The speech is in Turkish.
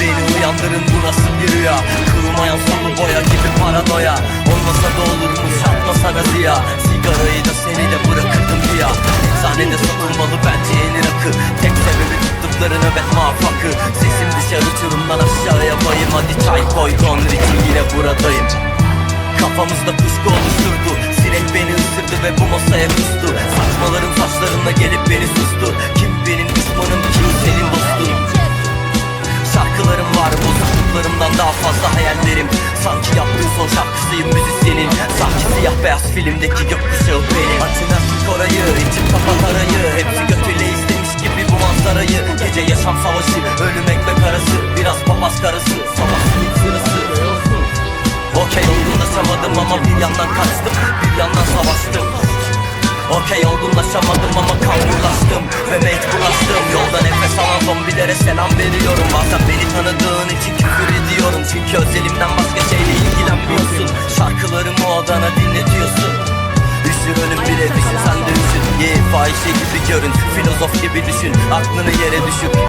Beni uyandırın bu nasıl bir rüya? Kırılmayan sulu boya gibi paranoya. Olmasa da olurmuş atmasana ziya. Sigarayı da seni de bırakırdım ya Eczanede satılmalı bence yeni rakı. Tek sebebi tuttukları nöbet muvaffakı. Sesim dışarı çırımdan aşağıya bayım. Hadi çay koy için yine buradayım. Kafamızda kuşku oluşturdu Sinek beni ısırdı ve bu masaya kustu. Saçmalarım saçlarımla gelip beni sustu. Kim benim düşmanım kim senin dostun? Şarkılarım var bozukluklarımdan daha fazla hayallerim. Sanki yaptığın son şarkısıyım müzisyenin Sanki siyah beyaz filmdeki gökkuşağı benim. Artık orayı içim kapat arayı. Hepsi götüyle istemiş gibi bu manzarayı. Gece yaşam savaşı ölüm ama bir yandan kaçtım Bir yandan savaştım. Okey olgunlaşamadım ama kamburlaştım Ve meşgulaştım Yolda nefes alan zombilere selam veriyorum. Bazen beni tanıdığın için küfür ediyorum. Çünkü özelimden başka şeyle ilgilenmiyorsun. Şarkılarımı odana dinletiyorsun. Üşür ölüm bile düşün. Sen de üşün Ye fahişe gibi görün. Filozof gibi düşün. Aklını yere düşür